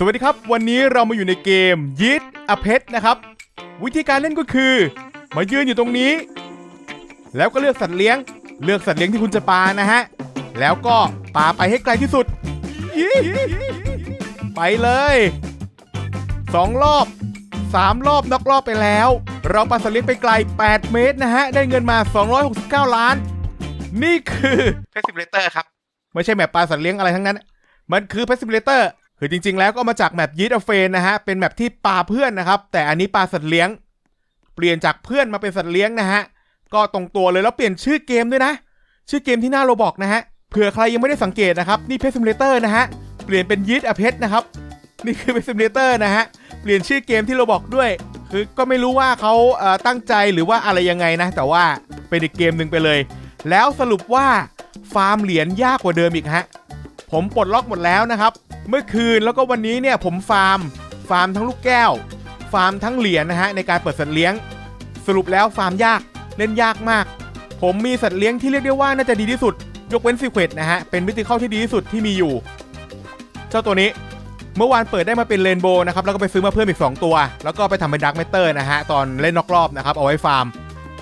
สวัสดีครับ วันนี้เรามาอยู่ในเกมยิดอเพชนะครับ วิธีการเล่นก็คือ มายืนอยู่ตรงนี้ แล้วก็เลือกสัตว์เลี้ยง เลือกสัตว์เลี้ยงที่คุณจะปานะฮะ แล้วก็ปาไปให้ไกลที่สุดยี่ไปเลยสองรอบสามรอบนอกรอบไปแล้ว เราปาสัตว์เลี้ยงไปไกล 8 เมตรนะฮะ ได้เงินมา 269 ล้าน นี่คือเพสซิเลเตอร์ครับ ไม่ใช่แมปปลาสัตว์เลี้ยงอะไรทั้งนั้น มันคือเพสซิเลเตอร์ คือจริงๆแล้วก็มาจากแมปยีดอเฟนนะฮะ เป็นแมปที่ปลาเพื่อนนะครับ แต่อันนี้ปลาสัตว์เลี้ยง เปลี่ยนจากเพื่อนมาเป็นสัตว์เลี้ยงนะฮะ ก็ตรงตัวเลยแล้วเปลี่ยนชื่อเกมด้วยนะ ชื่อเกมที่หน้าโรบอกนะฮะ เผื่อใครยังไม่ได้สังเกตนะครับ นี่เพสซิเลเตอร์นะฮะ เปลี่ยนเป็นยีดอเพชนะครับ นี่คือเพสซิเลเตอร์นะฮะ เปลี่ยนชื่อเกมที่โรบอกด้วย คือก็ไม่รู้ว่าเขาเตั้งใจหรือว่าอะไรยังไงนะ แต่ว่าเป็นอีกเกมหนึ่งไปเลย แล้วสรุปว่าฟาร์มเหรียญยากกว่าเดิมอีกฮะ ผมปลดล็อกหมดแล้วนะครับ เมื่อคืนแล้วก็วันนี้เนี่ยผมฟาร์ม ฟาร์มทั้งลูกแก้ว ฟาร์มทั้งเหรียญนะฮะในการเปิดสัตว์เลี้ยง สรุปแล้วฟาร์มยากเล่นยากมาก ผมมีสัตว์เลี้ยงที่เรียกได้ว่าน่าจะดีที่สุด ยกเว้นซีเควตนะฮะเป็นมิติเข้าที่ดีที่สุดที่มีอยู่ เจ้าตัวนี้เมื่อวานเปิดได้มาเป็นเรนโบว์นะครับแล้วก็ไปซื้อมาเพิ่มอีก 2 ตัว แล้วก็ไปทำเป็นดักเมเตอร์นะฮะตอนเล่นนอกรอบนะครับเอาไว้ฟาร์ม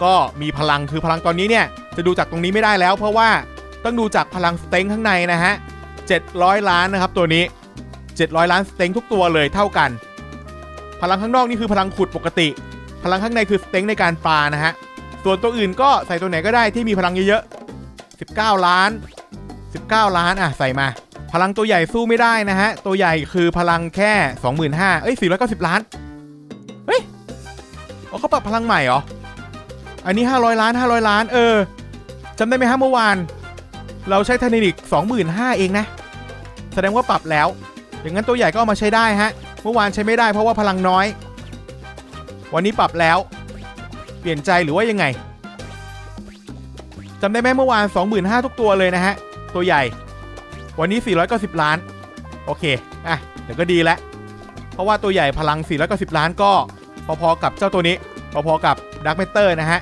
ก็มีพลังคือพลังตอนนี้เนี่ยจะดูจากตรงนี้ไม่ได้แล้ว เพราะว่าต้องดูจากพลังสเต็งข้างในนะฮะ 700 ล้านนะครับตัวนี้ 700 ล้านสเต็งทุกตัวเลยเท่ากัน พลังข้างนอกนี่คือพลังขุดปกติ พลังข้างในคือสเต็งในการปานะฮะ ส่วนตัวอื่นก็ใส่ตัวไหนก็ได้ที่มีพลังเยอะๆ 19 ล้าน 19 ล้านอะใส่มา พลังตัวใหญ่สู้ไม่ได้นะฮะ ตัวใหญ่คือพลังแค่ 25,000เอ้ย490 ล้าน เฮ้ยเอาเขาปรับพลังใหม่เหรอ อันนี้ 500 ล้าน 500 ล้าน เออจำได้ไหมฮะเมื่อวานเราใช้ไทเทนิก25,000 เองนะ แสดงว่าปรับแล้ว อย่างนั้นตัวใหญ่ก็เอามาใช้ได้ฮะ เมื่อวานใช้ไม่ได้เพราะว่าพลังน้อย วันนี้ปรับแล้ว เปลี่ยนใจหรือว่ายังไงจำได้ไหมเมื่อวาน 25,000ทุกตัวเลยนะฮะ ตัวใหญ่ วันนี้ 490 ล้าน โอเค อะ เดี๋ยวก็ดีแล้วเพราะว่าตัวใหญ่พลัง 490 ล้านก็พอๆกับเจ้าตัวนี้ พอๆกับดักเมเตอร์นะฮะ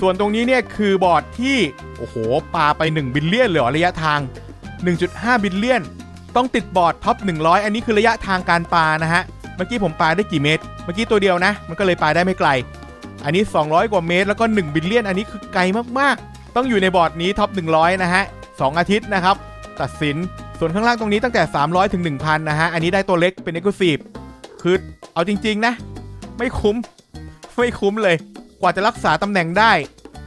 ส่วนตรงนี้เนี่ยคือบอร์ดที่ โอ้โห ปาไป 1 บิลเลียนเลยเหรอระยะทาง 1.5 บิลเลียน ต้องติดบอร์ดท็อป 100 อันนี้คือระยะทางการปานะฮะ เมื่อกี้ผมปาได้กี่เมตร เมื่อกี้ตัวเดียวนะ มันก็เลยปาได้ไม่ไกล อันนี้ 200 กว่าเมตร แล้วก็ 1 บิลเลียน อันนี้คือไกลมากๆ ต้องอยู่ในบอร์ดนี้ท็อป 100 นะฮะ 2 อาทิตย์นะครับ ตัดสิน ส่วนข้างล่างตรงนี้ตั้งแต่ 300 ถึง 1,000 นะฮะ อันนี้ได้ตัวเล็กเป็น e x c l u s i v e คือเอาจริง ๆ นะ ไม่คุ้ม ไม่คุ้มเลย กว่าจะรักษาตำแหน่งได้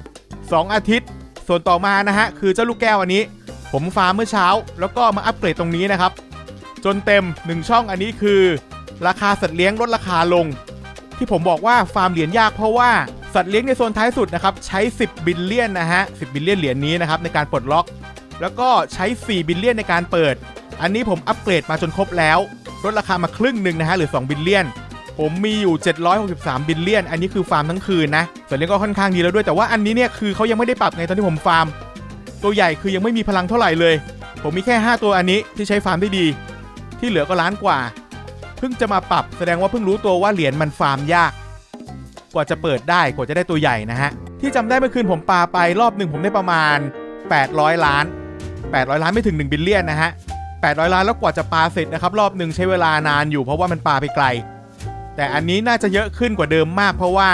2 อาทิตย์ ส่วนต่อมานะฮะ คือเจ้าลูกแก้วอันนี้ ผมฟาร์มเมื่อเช้า แล้วก็มาอัปเกรดตรงนี้นะครับ จนเต็ม 1 ช่องอันนี้คือ ราคาสัตว์เลี้ยงลดราคาลง ที่ผมบอกว่าฟาร์มเหรียญยากเพราะว่าสัตว์เลี้ยงในโซนท้ายสุดนะครับใช้ 10 บิลเลียนนะฮะ 10 บิลเลียนเหรียญนี้นะครับในการปลดล็อก แล้วก็ใช้ 4 บิลเลียนในการเปิด อันนี้ผมอัปเกรดมาจนครบแล้วลดราคามาครึ่งหนึ่งนะฮะหรือ 2 บิลเลียนผมมีอยู่ 763 บิลเลียน อันนี้คือฟาร์มทั้งคืนนะสัตว์เลี้ยงก็ค่อนข้างดีแล้วด้วย แต่ว่าอันนี้เนี่ยคือเขายังไม่ได้ปรับไงตอนที่ผมฟาร์ม ตัวใหญ่คือยังไม่มีพลังเท่าไหร่เลย ผมมีแค่ 5 ตัวอันนี้ที่ใช้ฟาร์มได้ดี ที่เหลือก็ล้านกว่า เพิ่งจะมาปรับแสดงว่าเพิ่งรู้ตัวว่าเหรียญมันฟาร์มยาก กว่าจะเปิดได้กว่าจะได้ตัวใหญ่นะฮะ ที่จำได้เมื่อคืนผมปาไปรอบหนึ่งผมได้ประมาณ 800 ล้าน 800 ล้านไม่ถึง 1 บิลเลียนนะฮะ 800 ล้านแล้วกว่าจะปาเสร็จนะครับรอบหนึ่งใช้เวลานานอยู่เพราะว่ามันปาไปไกล แต่อันนี้น่าจะเยอะขึ้นกว่าเดิมมาก เพราะว่า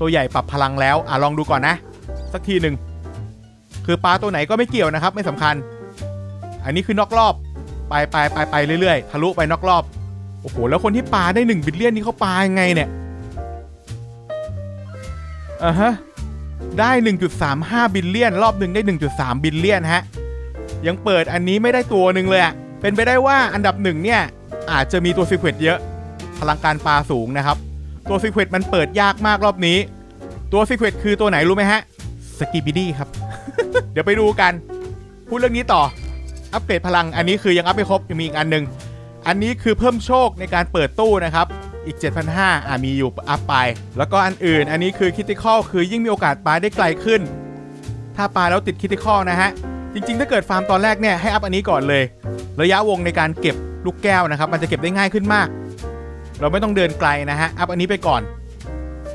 ตัวใหญ่ปรับพลังแล้วอะลองดูก่อนนะ สักทีหนึ่ง คือปลาตัวไหนก็ไม่เกี่ยวนะครับ ไม่สำคัญ อันนี้คือนอกรอบ ไปไปไปไปเรื่อยๆ ทะลุไปนอกรอบ โอ้โห แล้วคนที่ปลาได้1บิลเลียนนี่เขาปลายังไงเนี่ยอ่าฮะ ได้ 1.35 บิลเลียน รอบหนึ่งได้ 1.3 บิลเลียนฮะ ยังเปิดอันนี้ไม่ได้ตัวหนึ่งเลยอะเป็นไปได้ว่าอันดับหนึ่งเนี่ย อาจจะมีตัวซีเควตเยอะ พลังการปลาสูงนะครับ ตัวซีเควตมันเปิดยากมากรอบนี้ ตัวซีเควตคือตัวไหนรู้ไหมฮะ สกิบิดี้ครับ เดี๋ยวไปดูกัน พูดเรื่องนี้ต่อ อัปเกรดพลัง อันนี้คือยังอัพไม่ครบยังมีอีกอันหนึ่งอันนี้คือเพิ่มโชคในการเปิดตู้นะครับ อีก 7,500อ่ามีอยู่อัพไป แล้วก็อันอื่น อันนี้คือคิติคอลคือยิ่งมีโอกาสปลาได้ไกลขึ้น ถ้าปลาแล้วติดคิติคอลนะฮะ จริงๆ ถ้าเกิดฟาร์มตอนแรกเนี่ยให้อัพอันนี้ก่อนเลย ระยะวงในการเก็บลูกแก้วนะครับ มันจะเก็บได้ง่ายขึ้นมาก เราไม่ต้องเดินไกลนะฮะ อัพอันนี้ไปก่อน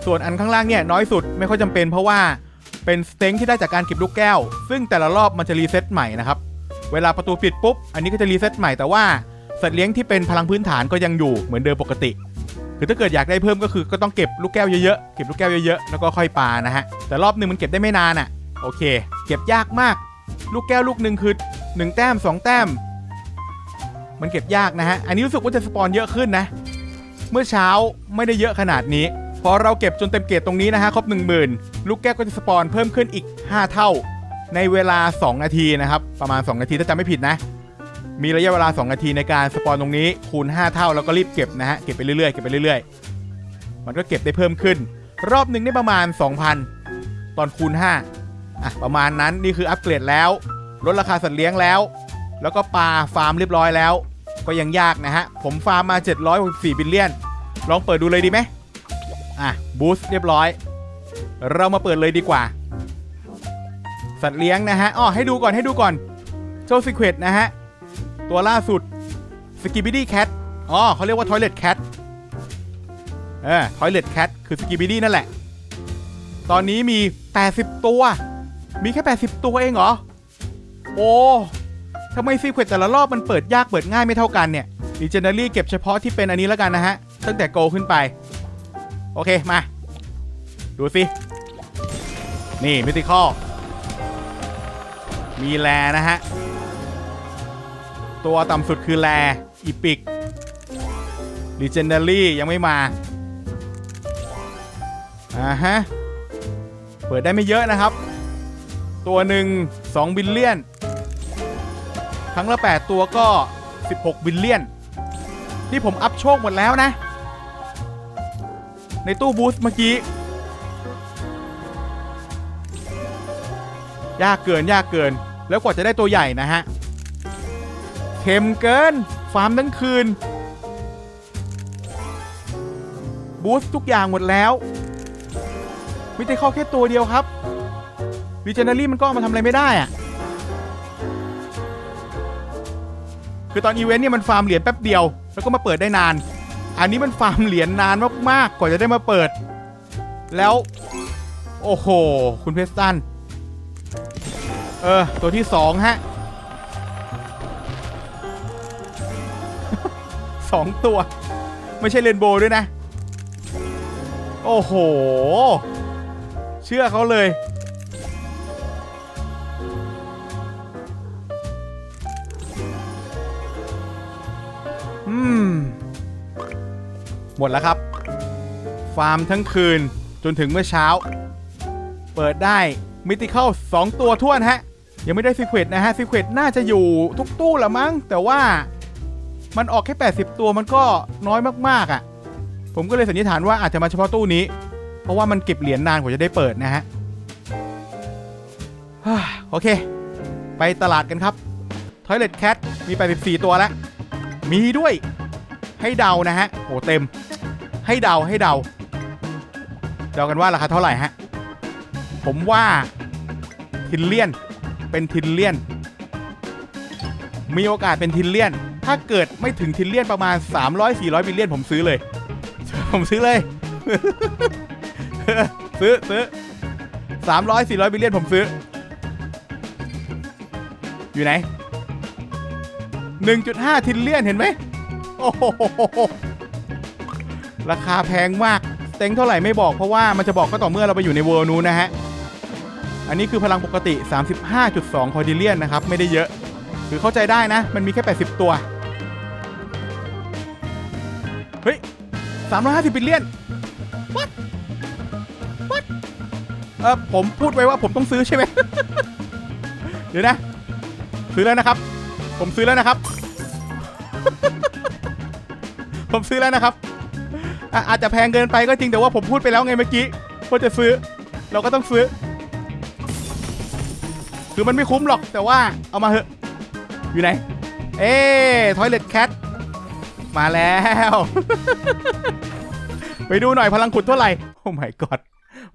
ส่วนอันข้างล่างเนี่ยน้อยสุดไม่ค่อยจำเป็นเพราะว่า เป็นสเต็งที่ได้จากการเก็บลูกแก้ว ซึ่งแต่ละรอบมันจะรีเซ็ตใหม่นะครับ เวลาประตูปิดปุ๊บ อันนี้ก็จะรีเซ็ตใหม่แต่ว่าสัตว์เลี้ยงที่เป็นพลังพื้นฐานก็ยังอยู่เหมือนเดิมปกติ คือถ้าเกิดอยากได้เพิ่มก็คือก็ต้องเก็บลูกแก้วเยอะๆ เก็บลูกแก้วเยอะๆ แล้วก็ค่อยปานะฮะ แต่รอบหนึ่งมันเก็บได้ไม่นานอะ โอเค เก็บยากมาก ลูกแก้วลูกหนึ่งคือ 1 แต้ม 2 แต้ม มันเก็บยากนะฮะ อันนี้รู้สึกว่าจะสปอนเยอะขึ้นนะ เมื่อเช้าไม่ได้เยอะขนาดนี้ พอเราเก็บจนเต็มเกรดตรงนี้นะฮะครบ 10,000 ลูกแก้วก็จะสปอนเพิ่มขึ้นอีก 5 เท่า ในเวลา 2 นาทีนะครับ ประมาณ 2 นาทีถ้าจำไม่ผิดนะ มีระยะเวลา 2 นาทีในการสปอนตรงนี้คูณ 5 เท่าแล้วก็รีบเก็บนะฮะเก็บไปเรื่อยๆเก็บไปเรื่อยๆ มันก็เก็บได้เพิ่มขึ้น รอบหนึ่งได้ประมาณ 2,000 ตอนคูณ 5 อะประมาณนั้นนี่คืออัปเกรดแล้วลดราคาสัตว์เลี้ยงแล้ว แล้วก็ปลาฟาร์มเรียบร้อยแล้ว ก็ยังยากนะฮะผมฟาร์มมา 764บิลเลียนลองเปิดดูเลยดีไหม อะบูสต์เรียบร้อย เรามาเปิดเลยดีกว่า สัตว์เลี้ยงนะฮะอ๋อให้ดูก่อนให้ดูก่อนโจซิเควตนะฮะ ตัวล่าสุดสกิบิดี้แคทอ๋อเขาเรียกว่าทอยเล t แคทเออทอยเล t แคทคือสกิบิดี้นั่นแหละ ตอนนี้มี 80 ตัว มีแค่ 80 ตัวเองเหรอ โอ้ทำไมซีเควตแต่ละรอบมันเปิดยากเปิดง่ายไม่เท่ากันเนี่ยดิเจเนอรี่เก็บเฉพาะที่เป็นอันนี้แล้วกันนะฮะ ตั้งแต่โกขึ้นไป โอเค มา ดูสิ นี่มิติคอลมีแลนะฮะ ตัวต่ำสุดคือแลอีพิกดิเจนดารี่ยังไม่มา อ่าฮะ เปิดได้ไม่เยอะนะครับ ตัวหนึ่ง2บิลเลียน ครั้งละ 8 ตัวก็ 16 บิลเลียนที่ผมอัพโชคหมดแล้วนะ ในตู้บูสต์เมื่อกี้ ยากเกินยากเกิน แล้วกว่าจะได้ตัวใหญ่นะฮะเข็มเกิน ฟาร์มทั้งคืน บูสต์ทุกอย่างหมดแล้วมิแต่ข้อแค่ตัวเดียวครับดิเจเนอรี่มันก็มาทำอะไรไม่ได้อะคือตอนอีเวนต์เนี่ยมันฟาร์มเหรียญแป๊บเดียว แล้วก็มาเปิดได้นาน อันนี้มันฟาร์มเหรียญนานมากๆ กว่าจะได้มาเปิด แล้ว โอ้โห คุณเพสตัน เออ ตัวที่สองฮะสองตัว ไม่ใช่เรนโบว์ด้วยนะ โอ้โห เชื่อเขาเลย หมดแล้วครับ ฟาร์มทั้งคืนจนถึงเมื่อเช้า เปิดได้มิติเข้า2ตัวท้วนฮะ ยังไม่ได้ซีเควตนะฮะซีเควตน่าจะอยู่ทุกตู้ละมั้ง แต่ว่ามันออกแค่ 80 ตัวมันก็น้อยมากๆอะ่ะ ผมก็เลยสันนิษฐานว่าอาจจะมาเฉพาะตู้นี้ เพราะว่ามันเก็บเหรียญนานกว่าจะได้เปิดนะฮะโอเค ไปตลาดกันครับ Toilet Cat มี 84 ตัวแล้ว มีด้วยให้เดานะฮะโอ้เต็ม ให้เดาให้เดา เดากันว่าราคาเท่าไหร่ฮะ ผมว่าทินเลียน เป็นทินเลียน มีโอกาสเป็นทินเลียน ถ้าเกิดไม่ถึงทินเลียนประมาณ 300-400บิลเลียนผมซื้อเลย ผมซื้อเลย ซื้อซื้อ300-400บิลเลียนผมซื้อ อยู่ไหน1.5ทินเลียนเห็นไหมโอ้โห ราคาแพงมากเต็งเท่าไหร่ไม่บอกเพราะว่ามันจะบอกก็ต่อเมื่อเราไปอยู่ในเวอร์นู้นนะฮะ อันนี้คือพลังปกติ 35.2คอร์ดิเลียนนะครับ ไม่ได้เยอะ คือเข้าใจได้นะ มันมีแค่ 80 ตัว เฮ้ย 350บิลเลียน what what เออผมพูดไว้ว่าผมต้องซื้อใช่ไหม เดี๋ยวนะ ซื้อแล้วนะครับ ผมซื้อแล้วนะครับ ผมซื้อแล้วนะครับ อะอาจจะแพงเกินไปก็จริงแต่ว่าผมพูดไปแล้วไงเมื่อกี้ว่าจะซื้อ เราก็ต้องซื้อ คือมันไม่คุ้มหรอกแต่ว่าเอามาเถอะ อยู่ไหน เอ๊ทอยเล t แคทมาแล้ว ไปดูหน่อยพลังขุดเท่าไหร่ โอ้ my god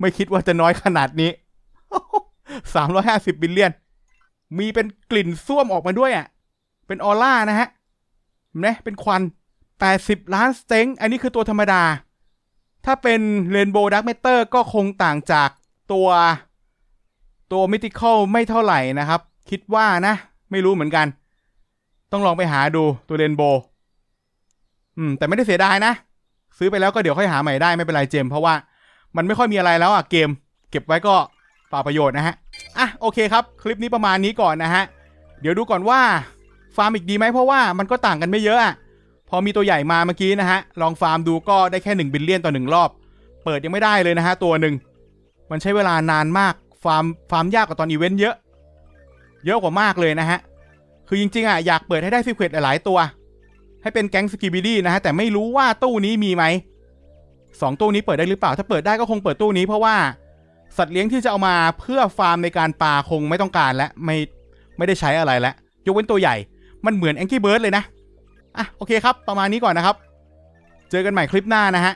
ไม่คิดว่าจะน้อยขนาดนี้ 350 บิลเลียน มีเป็นกลิ่นส้วมออกมาด้วยอะ เป็นออร่านะฮะเห็นไหมเป็นควัน 80 ล้านสเต็งอันนี้คือตัวธรรมดา ถ้าเป็นเรนโบว์ดักเมเตอร์ก็คงต่างจากตัวตัวมิติคอลไม่เท่าไหร่นะครับ คิดว่านะ ไม่รู้เหมือนกัน ต้องลองไปหาดูตัวเรนโบว์อืม แต่ไม่ได้เสียดายนะ ซื้อไปแล้วก็เดี๋ยวค่อยหาใหม่ได้ไม่เป็นไรเจม เพราะว่ามันไม่ค่อยมีอะไรแล้วอะเกม เก็บไว้ก็เปล่าประโยชน์นะฮะ อะโอเคครับ คลิปนี้ประมาณนี้ก่อนนะฮะ เดี๋ยวดูก่อนว่าฟาร์มอีกดีไหมเพราะว่ามันก็ต่างกันไม่เยอะอะ พอมีตัวใหญ่มาเมื่อกี้นะฮะ ลองฟาร์มดูก็ได้แค่1บิลเลียนต่อหนึ่งรอบ เปิดยังไม่ได้เลยนะฮะ ตัวหนึ่ง มันใช้เวลานานมาก ฟาร์ม ฟาร์มยากกว่าตอนอีเวนต์เยอะ เยอะกว่ามากเลยนะฮะ คือจริงๆอะอยากเปิดให้ได้ซีเควตหลายตัว ให้เป็นแก๊งสกิบิดี้นะฮะ แต่ไม่รู้ว่าตู้นี้มีไหมสองตู้นี้เปิดได้หรือเปล่า ถ้าเปิดได้ก็คงเปิดตู้นี้เพราะว่าสัตว์เลี้ยงที่จะเอามาเพื่อฟาร์มในการปลาคงไม่ต้องการและไม่ไม่ได้ใช้อะไรแล้วยกเว้นตัวใหญ่ มันเหมือนแองกี้เบิร์ดเลยนะ อะโอเคครับ ประมาณนี้ก่อนนะครับ เจอกันใหม่คลิปหน้านะฮะ